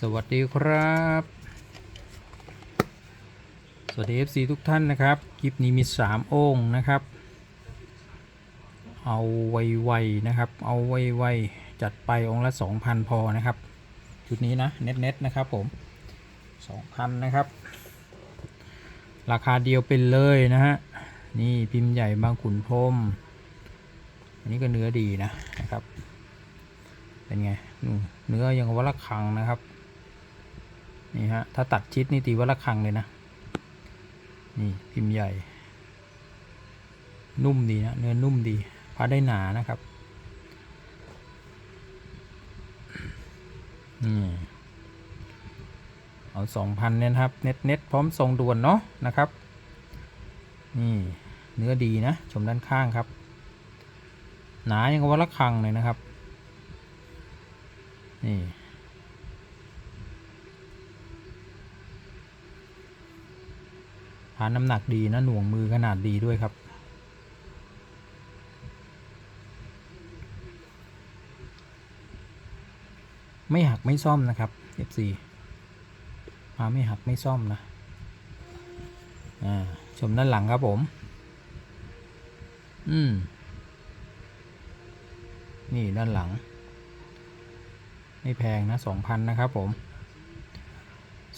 สวัสดีครับ สวัสดี FC ทุกท่านนะครับ คลิปนี้มี3โอ่งนะครับ เอาไวๆนะครับ เอาไวๆจัดไปองค์ละ 2,000 พอนะครับ ชุดนี้นะ เน็ตๆนะครับผม 2,000 นะครับ ราคาเดียวเป็นเลยนะฮะ นี่พิมพ์ใหญ่บางขุนพรมอันนี้ก็เนื้อดีนะนะครับ เป็นไง เนื้อยังวัละคังนะครับ นี่ฮะ ถ้าตัดชิดนี่ตีวัละคังเลยนะ นี่พิมพ์ใหญ่ นุ่มดีนะ เนื้อนุ่มดีพาได้หนานะครับ นี่ เอาสองพันเนี่ยครับ เน็ตเน็ตพร้อมทรงด่วนเนาะนะครับ นี่เนื้อดีนะ ชมด้านข้างครับ หนายังกับวัละคังเลยนะครับ นี่ พาน้ำหนักดีนะหน่วงมือขนาดดีด้วยครับ ไม่หักไม่ซ่อมนะครับ FC พาไม่หักไม่ซ่อมนะอ่าชมด้านหลังครับผม อืม นี่ด้านหลัง ไม่แพงนะสองพันนะครับผม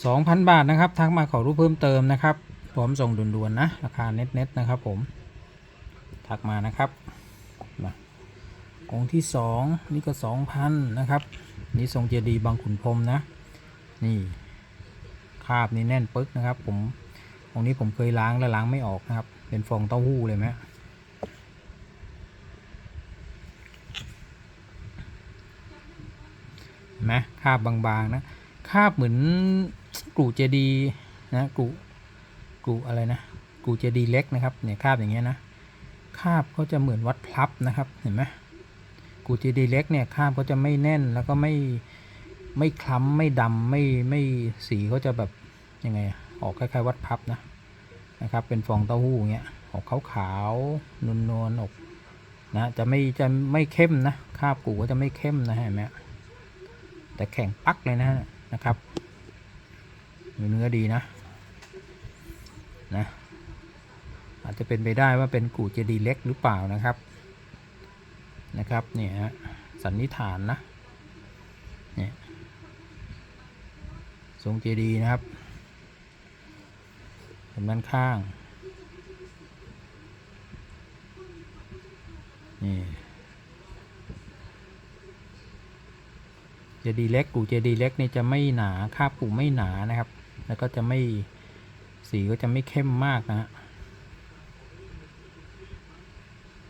สองพันบาทนะครับ ทักมาขอรูปเพิ่มเติมนะครับ พร้อมส่งด่วนๆนะ ราคาเน็ตๆนะครับผม ทักมานะครับมาองค์ที่สองนี่ก็สองพันนะครับ นี่ทรงเจดีย์บางขุนพรมนะ นี่คาบนี่แน่นปึ๊กนะครับ ผมองค์นี้ผมเคยล้างแล้วล้างไม่ออกนะครับ เป็นฟองเต้าหู้เลยไหมนไหมคาบบางๆนะคาบเหมือนกรูเจดีนะกรู กูอะไรนะกรูเจดีเล็กนะครับเนี่ยคาบอย่างเงี้ยนะคาบก็จะเหมือนวัดพลับนะครับเห็นไหมกรูเจดีเล็กเนี่ยคาบก็จะไม่แน่นแล้วก็ไม่ไม่คล้ำไม่ดำไม่ไม่สีเขาจะแบบยังไงออกคล้ายๆวัดพับนะนะครับ เป็นฟองเต้าหู้เงี้ยออกขาวๆนวลๆออกนะจะไม่จะไม่เข้มนะคาบกูก็จะไม่เข้มนะเห็นไหมแต่แข็งปักเลยนะนะครับเนื้อดีนะ นะอาจจะเป็นไปได้ว่าเป็นกูเจดีเล็กหรือเปล่านะครับนะครับเนี่ยฮะสันนิษฐานนะเนี่ยทรงเจดีนะครับเห็นด้านข้างนี่เจดีเล็กกูเจดีเล็กนี่จะไม่หนาคาบกูไม่หนานะครับ แล้วก็จะไม่ สีก็จะไม่เข้มมากนะฮะ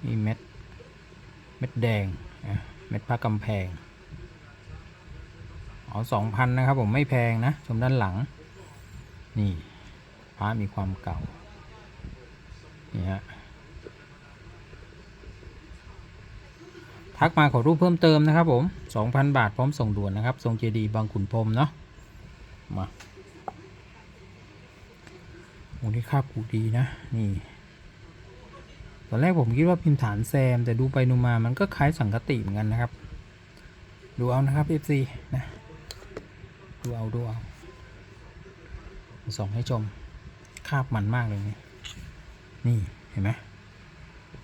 นี่เม็ด เม็ดแดง เม็ดผ้ากำแพงเอาสองพันนะครับผมไม่แพงนะ ชมด้านหลัง นี่พระมีความเก่า นี่ฮะ ทักมาขอรูปเพิ่มเติมนะครับผม 2,000 บาทพร้อมส่งด่วนนะครับ ทรงเจดีย์บางขุนพรมเนาะ มา โอ้นี่คาบกูดีนะ นี่ ตอนแรกผมคิดว่าพิมพ์ฐานแซม แต่ดูไปดูมามันก็คล้ายสังกติเหมือนกันนะครับ ดูเอานะครับ FC นะ ดูเอาดูเอาส่องให้ชม คาบมันมากเลยนี่นี่เห็นไหม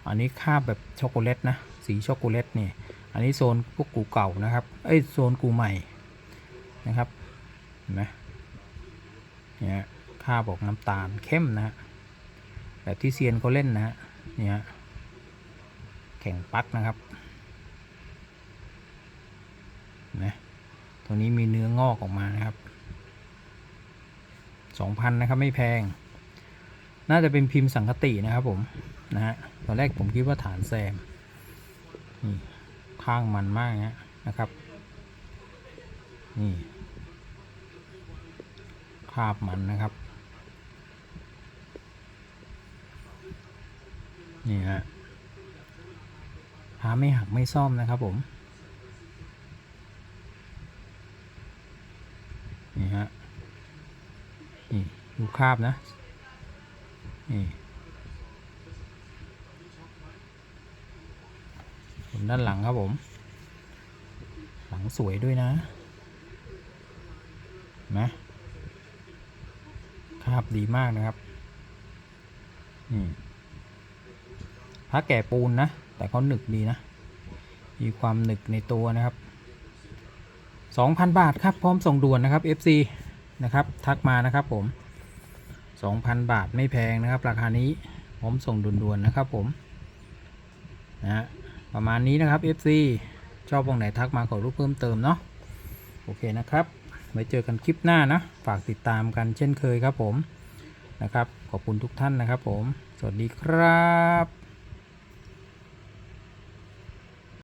อันนี้คาบแบบช็อกโกแลตนะ สีช็อกโกแลตนี่ อันนี้โซนพวกกูเก่านะครับ เอ้ยโซนกูใหม่นะครับ เห็นไหมเนี่ย คาบออกน้ำตาลเข้มนะฮะแบบที่เซียนเขาเล่นนะฮะเนี่ยแข่งปักนะครับนไหมตรงนี้มีเนื้องอกออกมานะครับสองพันนะครับ ไม่แพง น่าจะเป็นพิมพ์สังคตินะครับผมนะฮะตอนแรกผมคิดว่าฐานแซมนี่ข้างมันมากนะนะครับ นี่คาบมันนะครับ นี่ฮะพาไม่หักไม่ซ่อมนะครับผม นี่ฮะ นี่ดูคาบนะ นี่ส่วนด้านหลังครับผม หลังสวยด้วยนะนะคราบดีมากนะครับ นี่ พระแก่ปูนนะ แต่เขาหนึกดีนะ มีความหนึกในตัวนะครับ 2,000 บาทครับ พร้อมส่งด่วนนะครับ FC นะครับ ทักมานะครับผม 2,000 บาทไม่แพงนะครับ ราคานี้พร้อมส่งด่วนๆนะครับผมนะฮะประมาณนี้นะครับ FC ชอบวงไหนทักมาขอรูปเพิ่มเติมเนาะโอเคนะครับไว้เจอกันคลิปหน้านะ ฝากติดตามกันเช่นเคยครับผมนะครับ ขอบคุณทุกท่านนะครับผม สวัสดีครับ